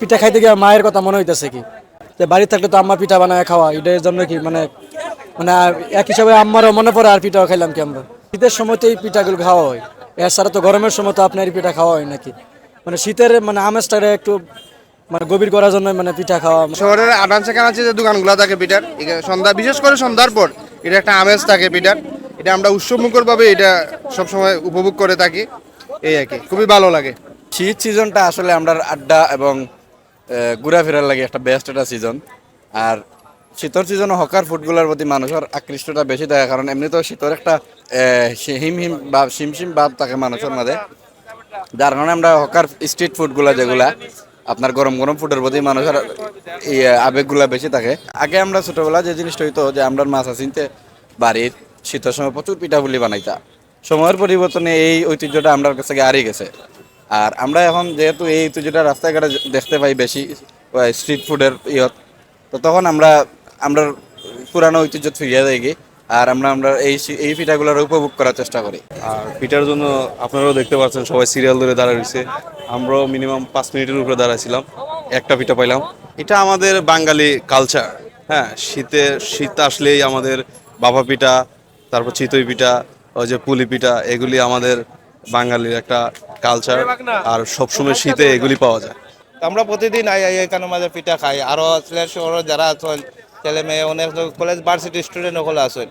পিঠা খাইতে গিয়ে মায়ের কথা মনে হইতেছে কি? যে বাড়ি থাকলে তো আম্মা পিঠা বানায় খাওয়া এটার জন্য কি মানে মানে এক হিসাবে আম্মারও মনে পড়ে আর পিঠাও খাইলাম কি আমরা? শীতের সময় তো এই পিঠাগুলো খাওয়া হয়। এছাড়া তো গরমের সময় তো আপনার পিঠা খাওয়া হয় নাকি? মানে শীতের মানে আমেজটা একটু মানে গভীর করার জন্য মানে পিঠা খাওয়া শহরের আনাচে কানাচে যে দোকানগুলো থাকে পিঠার সন্ধ্যা বিশেষ করে সন্ধ্যার পর এটা একটা আমেজ থাকে পিঠার। এটা আমরা উৎসবমুখরভাবে এটা সবসময় উপভোগ করে থাকি এই আর কি। খুবই ভালো লাগে। শীত সিজনটা আসলে আমরা আড্ডা এবং ঘোরাফেরার লাগে একটা বেস্ট একটা সিজন আর শীতর সিজনে হকার ফুডগুলোর প্রতি মানুষের আকৃষ্টটা বেশি থাকে কারণ এমনিতেও শীতর একটা হিম হিম ভাব সিমসিম ভাব থাকে মানুষের মাঝে যার কারণে আমরা হকার স্ট্রিট ফুডগুলো যেগুলা আপনার গরম গরম ফুডের প্রতি মানুষের আবেগগুলা বেশি থাকে। আগে আমরা ছোটবেলা যে জিনিসটা হইতো, যে আমরা মাছ আসিনতে বাড়ির শীতের সময় প্রচুর পিঠাপুলি বানাইতা। সময়ের পরিবর্তনে এই ঐতিহ্যটা আমার কাছে হারিয়ে গেছে। আর আমরা এখন যেহেতু এই ঐতিহ্যটা রাস্তাঘাটে দেখতে পাই বেশি স্ট্রিট ফুডের ইয়ত, তো তখন আমরা আমরা পুরানো ঐতিহ্য ফিরিয়ে কি আর আমরা আমরা এই এই পিঠাগুলোর উপভোগ করার চেষ্টা করি। আর পিঠার জন্য আপনারাও দেখতে পাচ্ছেন, সবাই সিরিয়াল ধরে দাঁড়ায় রয়েছে। আমরাও মিনিমাম পাঁচ মিনিটের উপরে দাঁড়াইছিলাম, একটা পিঠা পাইলাম। এটা আমাদের বাঙালি কালচার হ্যাঁ শীতে, শীত আসলেই আমাদের বাবা পিঠা, তারপর চিতই পিঠা, ওই যে পুলি পিঠা, এগুলি আমাদের বাঙালির একটা কালচার আর সবসময় শীতে এগুলি পাওয়া যায়। আমরা প্রতিদিন আই আই এখানে মাঝে পিঠা খাই। আরও শহরে যারা আছেন ছেলে মেয়ে অনেক কলেজ ভার্সিটি স্টুডেন্ট সকলে আছেন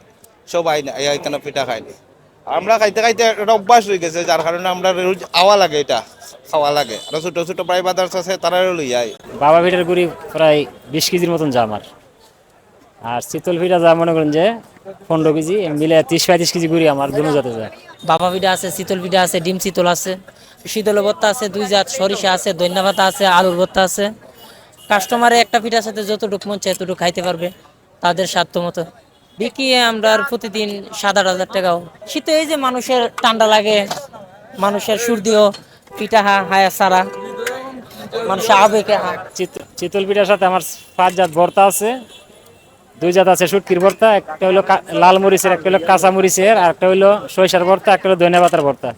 সব আই আই এখানে পিঠা খাই আমরা খাইতে খাইতে একটা অভ্যাস হয়ে গেছে যার কারণে আমরা রোজ আওয়া লাগে এটা খাওয়া লাগে। আর ছোট ছোট প্রায় বাজার আছে তারা লই যায় বাবা পিঠার গুড়ি প্রায় বিশ কেজির মতন যা আমার আর শীতল পিঠা যা মনে করেন যে পনেরো কেজি মিলে তিরিশ পঁয়ত্রিশ কেজি গুড়ি আমার দুনো যাতে যায় বাবা পিঠা আছে শীতল পিঠা আছে ডিম শীতল আছে। শীতল ভর্তা আছে দুই জাত সরিষা আছে দৈন্য ভাতা আছে আলুর ভর্তা আছে। কাস্টমারে একটা পিঠার সাথে যতটুকু মন চায় এতটুকু খাইতে পারবে তাদের সাধ্য মতো। বিক্রি আমরা প্রতিদিন সাত আট হাজার টাকাও। শীতে এই যে মানুষের ঠান্ডা লাগে মানুষের সর্দিও পিঠা হা হায়া সারা মানুষের আবেগে হা। চিত- চিতল পিঠার সাথে আমার পাঁচ জাত ভর্তা আছে দুই জাত আছে, শুটকির ভর্তা, একটা হলো লাল মরিচের, একটা হলো কাঁচা মরিচের, আর একটা হলো সরিষার ভর্তা, একটা হলো ধনিয়া পাতার ভর্তা।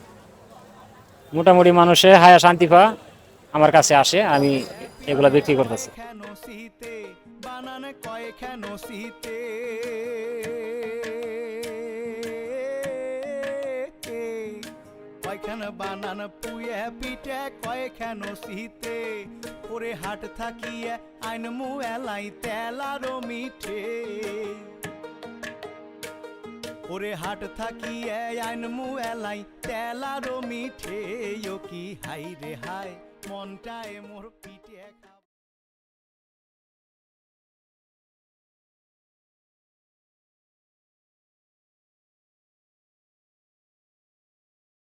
মোটামুটি মানুষে হায়া শান্তি পা আমার কাছে আসে, আমি এগুলা বিক্রি করতেছি। বানান কয়খান পুয়ে পিঠে কয় শীতে ওরে হাট থাকিয়ে আইন মু এলাই তেলারো মিঠে। ওরে হাট থাকিয়ে আইন মু এলাই তেলারো মিঠে। ও কি হাই রে হাই, মনটায় মোর পিঠে